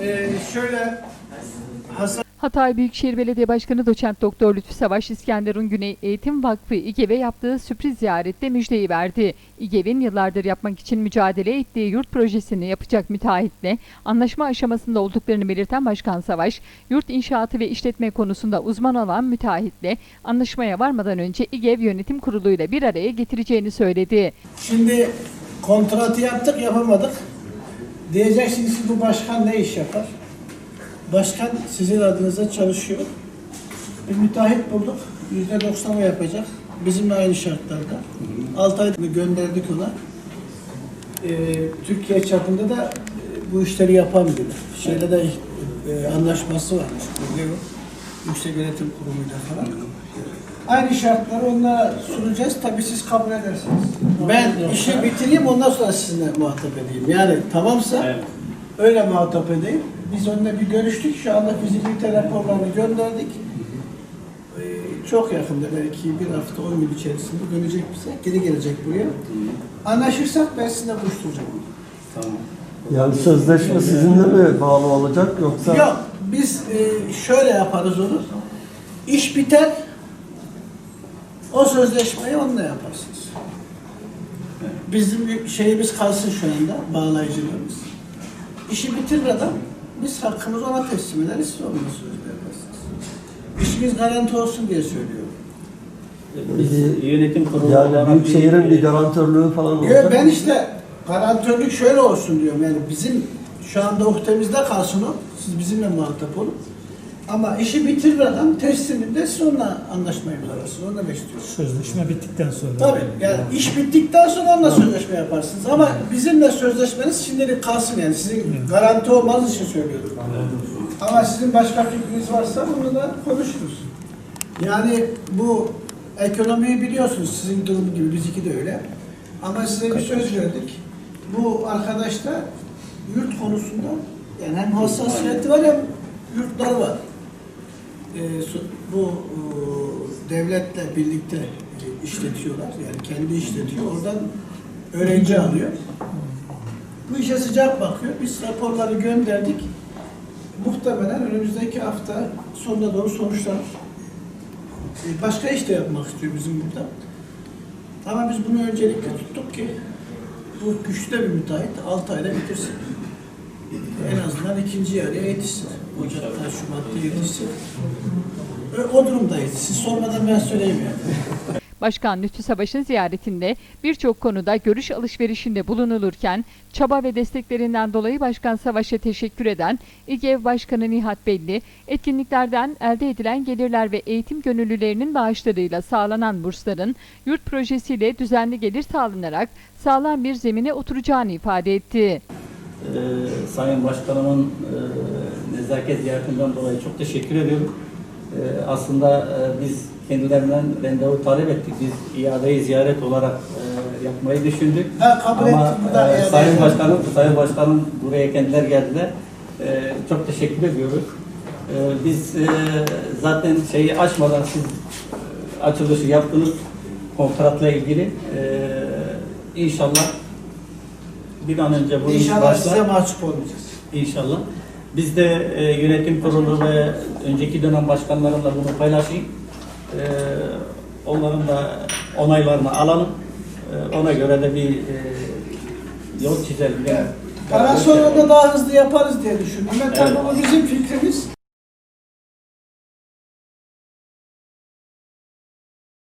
Ee, şöyle Hatay Büyükşehir Belediye Başkanı Doçent Doktor Lütfü Savaş İskenderun Güney Eğitim Vakfı İGEV'e yaptığı sürpriz ziyarette müjdeyi verdi. İGEV'in yıllardır yapmak için mücadele ettiği yurt projesini yapacak müteahhitle anlaşma aşamasında olduklarını belirten Başkan Savaş, yurt inşaatı ve işletme konusunda uzman olan müteahhitle anlaşmaya varmadan önce İGEV Yönetim Kurulu'yla bir araya getireceğini söyledi. şimdi kontratı yaptık yapamadık. Diyeceksiniz ki bu başkan ne iş yapar? Başkan sizin adınıza çalışıyor. Bir müteahhit bulduk. Yüzde doksan o yapacak. Bizimle aynı şartlarda. Altı ayda gönderdik ona. Ee, Türkiye çapında da e, bu işleri yapan biri. Şeyle de e, anlaşması. Ne o? Yüksek Yönetim Kurumu'yla falan. Aynı şartları onlara sunacağız. Tabii siz kabul edersiniz. Ben işi bitireyim ondan sonra sizinle muhatap edeyim. Yani tamamsa öyle muhatap edeyim. Biz onunla bir görüştük. Şu anda fizibilite raporlarını gönderdik. Ee, çok yakında belki bir hafta on gün içerisinde dönecek bize. Geri gelecek buraya. Anlaşırsak ben sizinle buluşturacağım. Yani sözleşme sizinle mi bağlı olacak yoksa? Yok, biz e, şöyle yaparız onu. İş biter, o sözleşmeyi onunla yaparsınız. Bizim şeyimiz kalsın şu anda, bağlayıcılığımız. İşi bitirir adam, biz hakkımızı ona teslim ederiz, siz onunla sözle yaparsınız. İşimiz garanti olsun diye söylüyorum. Biz yönetim kurulu Yani olarak Büyükşehir'in bir garantörlüğü falan olacak. ben işte garantörlük şöyle olsun diyorum. Yani bizim şu anda uhtemizde kalsın o. Siz bizimle muhatap olun. Ama işi bitirir adam tesliminde onunla anlaşma imzalarsınız. Onu demek istiyorum. Sözleşme bittikten sonra. Tabii yani iş bittikten sonra onunla sözleşme yaparsınız. Ama bizimle sözleşmeniz şimdilik kalsın yani. Sizin garanti olmanız için söylüyorum. Ama sizin başka fikriniz varsa bunu da konuşuruz. Yani bu ekonomiyi biliyorsunuz sizin durum gibi bizimki de öyle. Ama size bir söz verdik. Bu arkadaş da yurt konusunda yani hem hassasiyeti var hem yurtları var. So- bu e, devletle birlikte e, işletiyorlar. Yani kendi işletiyor. Oradan öğrenci alıyor. Bu işe sıcak bakıyor. Biz raporları gönderdik. Muhtemelen önümüzdeki hafta sonuna doğru sonuçlanır. E, Başka iş de yapmak istiyor bizim burada. Ama biz bunu öncelikle tuttuk ki bu güçlü bir müteahhit 6 ayda bitirsin. En azından ikinci yarıya yetişsin. Ocak'ta, Şubat'ta yetişsin. O durumdayız. Siz sormadan ben söyleyeyim yani. Başkan Lütfü Savaş'ın ziyaretinde birçok konuda görüş alışverişinde bulunulurken çaba ve desteklerinden dolayı Başkan Savaş'a teşekkür eden İGEV Başkanı Nihat Belli, etkinliklerden elde edilen gelirler ve eğitim gönüllülerinin bağışlarıyla sağlanan bursların yurt projesiyle düzenli gelir sağlanarak sağlam bir zemine oturacağını ifade etti. E, Sayın Başkanımın e, nezaket ziyaretinden dolayı çok teşekkür ediyorum. E, aslında e, biz kendilerinden randevu talep ettik. Biz iadeyi ziyaret olarak e, yapmayı düşündük. Ha, kabul Ama e, Sayın. Başkanım, Sayın Başkanım buraya kendiler geldiler. E, çok teşekkür ediyoruz. E, biz e, zaten şeyi açmadan siz e, açılışı yaptınız kontratla ilgili. E, inşallah bir an önce bu İnşallah başlar. size mahcup olmayacağız. İnşallah. Biz de e, yönetim kurulu ve önceki dönem başkanlarımla bunu paylaşayım. E, onların da onaylarını alalım. E, ona göre de bir e, yol çizelim. Yani. Daha sonra da daha hızlı yaparız diye düşündüm. Ben tabii Evet. bu bizim fikrimiz.